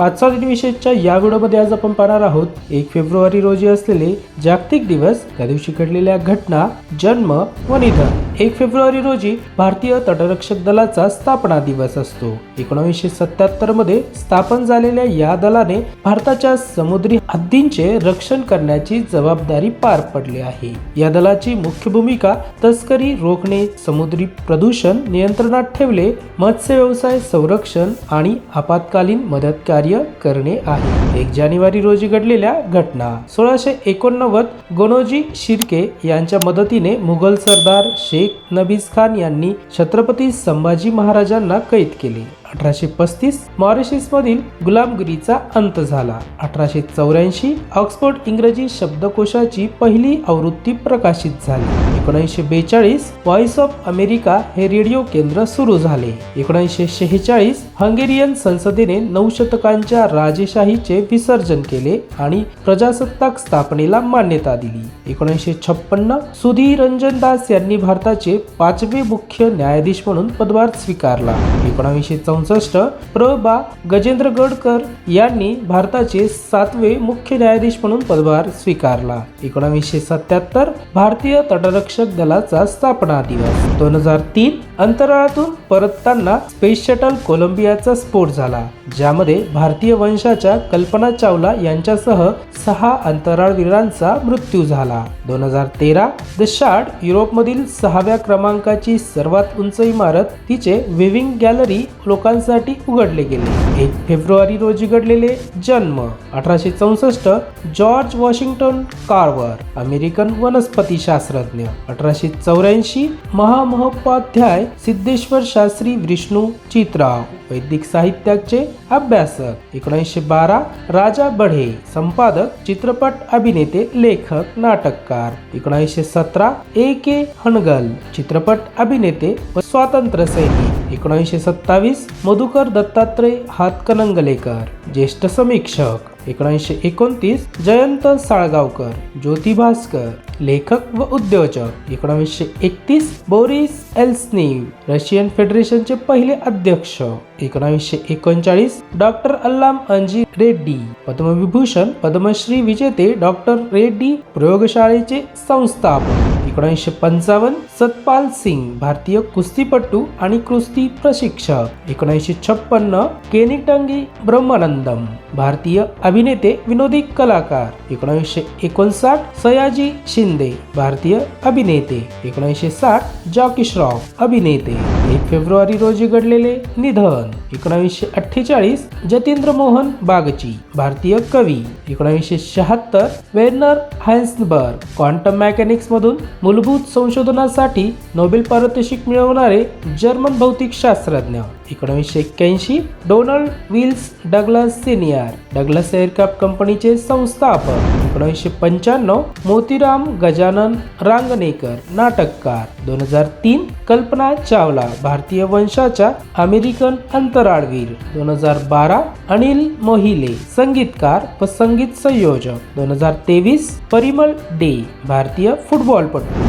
आजचा दिनविशेषच्या या व्हिडिओमध्ये आज आपण पाहणार आहोत एक फेब्रुवारी रोजी असलेले जागतिक दिवस त्या दिवशी घडलेल्या घटना जन्म व निधन. एक फेब्रुवारी रोजी भारतीय तटरक्षक दलाचा स्थापना दिवस असतो. एकोणीसशे सत्याहत्तरमध्ये स्थापन झालेल्या या दलाने भारताच्या समुद्री हद्दींचे रक्षण करण्याची जबाबदारी पार पडली आहे. या दलाची मुख्य भूमिका तस्करी रोखणे समुद्री प्रदूषण नियंत्रणात ठेवले मत्स्य व्यवसाय संरक्षण आणि आपत्कालीन मदत कार्य करणे आहे. एक जानेवारी रोजी घडलेल्या घटना. सोळाशे एकोणनव्वद गोनोजी शिर्के यांच्या मदतीने मुघल सरदार शेख नबीज खान यांनी छत्रपती संभाजी महाराजांना कैद केले. अठराशे पस्तीस मॉरिशसमधील गुलामगिरीचा अंत झाला. अठराशे चौऱ्याऐंशी ऑक्सफोर्ड इंग्रजी शब्दकोशाची पहिली आवृत्ती प्रकाशित झाली. एकोणीसशे बेचाळीस व्हॉइस ऑफ अमेरिका हे रेडिओ केंद्र सुरू झाले. एकोणीसशे शेहेचाळीस हंगेरियन संसदेने नऊ शतकांच्या राजेशाहीचे विसर्जन केले आणि प्रजासत्ताक स्थापनेला मान्यता दिली. एकोणीसशे छप्पन्न सुधीर रंजन दास यांनी भारताचे पाचवे मुख्य न्यायाधीश म्हणून पदभार स्वीकारला. एकोणीसशे चौसष्ट प्र. बा. गजेंद्र गडकर यांनी भारताचे सातवे मुख्य न्यायाधीश म्हणून पदभार स्वीकारला. एकोणावीसशे सत्याहत्तर भारतीय तटरक्षक दलाचा स्थापना दिवस. दोन हजार तीन अंतराळातून परतताना स्पेस शटल कोलंबियाचा स्फोट झाला ज्यामध्ये भारतीय वंशाच्या कल्पना चावला यांच्यासह सहा अंतराळवीरांचा मृत्यू झाला. दोन हजार तेरा द शार्ड युरोपमधील सहाव्या क्रमांकाची सर्वात उंच इमारत तिचे विविंग गॅलरी लोकांसाठी उघडले गेले. एक फेब्रुवारी रोजी घडलेले जन्म अठराशे चौसष्ट जॉर्ज वॉशिंग्टन कार्वर अमेरिकन वनस्पती शास्त्रज्ञ. अठराशे चौऱ्याऐंशी महामहोपाध्याय सिद्धेश्वर शास्त्री विष्णू चित्राव. वैदिक साहित्याचे अभ्यासक. एकोणीसशे बारा राजा बढे संपादक चित्रपट अभिनेते लेखक नाटककार. एकोणीसशे सतरा ए के हणगल चित्रपट अभिनेते व स्वातंत्र्य सैनिक एकोणीसशे सत्तावीस मधुकर दत्तात्रय हातकणंगलेकर ज्येष्ठ समीक्षक. एकोणीसशे एकोणतीस जयंत साळगावकर ज्योती भास्कर. लेखक व उद्योजक. एकोणीसशे एकतीस बोरिस एल्सनीव रशियन फेडरेशनचे पहिले अध्यक्ष. एकोणीसशे एकोणचाळीस डॉक्टर अल्लाम अंजी रेड्डी. पद्मविभूषण पद्मश्री विजेते डॉक्टर रेड्डी प्रयोगशाळेचे संस्थापक. एकोणीसशे पंचावन्न सतपाल सिंग भारतीय कुस्तीपटू आणि कुस्ती प्रशिक्षक. एकोणीसशे छप्पन्न केनिटंगी ब्रह्मानंदम भारतीय अभिनेते विनोदी कलाकार. एकोणीसशे एकोणसाठ सयाजी शिंदे भारतीय अभिनेते. एकोणीसशे साठ जॉकी श्रॉफ अभिनेते. एक फेब्रुवारी रोजी घडलेले निधन. एकोणीसशे अठ्ठेचाळीस जतींद्र मोहन बागची भारतीय कवी. एकोणीसशे शहात्तर वेर्नर हायन्सबर्ग क्वांटम मेकॅनिक्स मधून मूलभूत संशोधनासाठी नोबेल पारितोषिक मिळवणारे जर्मन भौतिकशास्त्रज्ञ. एकोणीसशे एक्क्याऐंशी Donald Wills Douglas senior Douglas aircraft कंपनीचे संस्थापक. एकोणीसशे पंच्याण्णव मोतीराम गजानन रांगणेकर नाटककार. दोन हजार तीन कल्पना चावला भारतीय वंशाच्या अमेरिकन अंतराळवीर. दोन हजार बारा अनिल मोहिले संगीतकार व संगीत संयोजक. दोन हजार तेवीस परिमल डे भारतीय फुटबॉलपटू.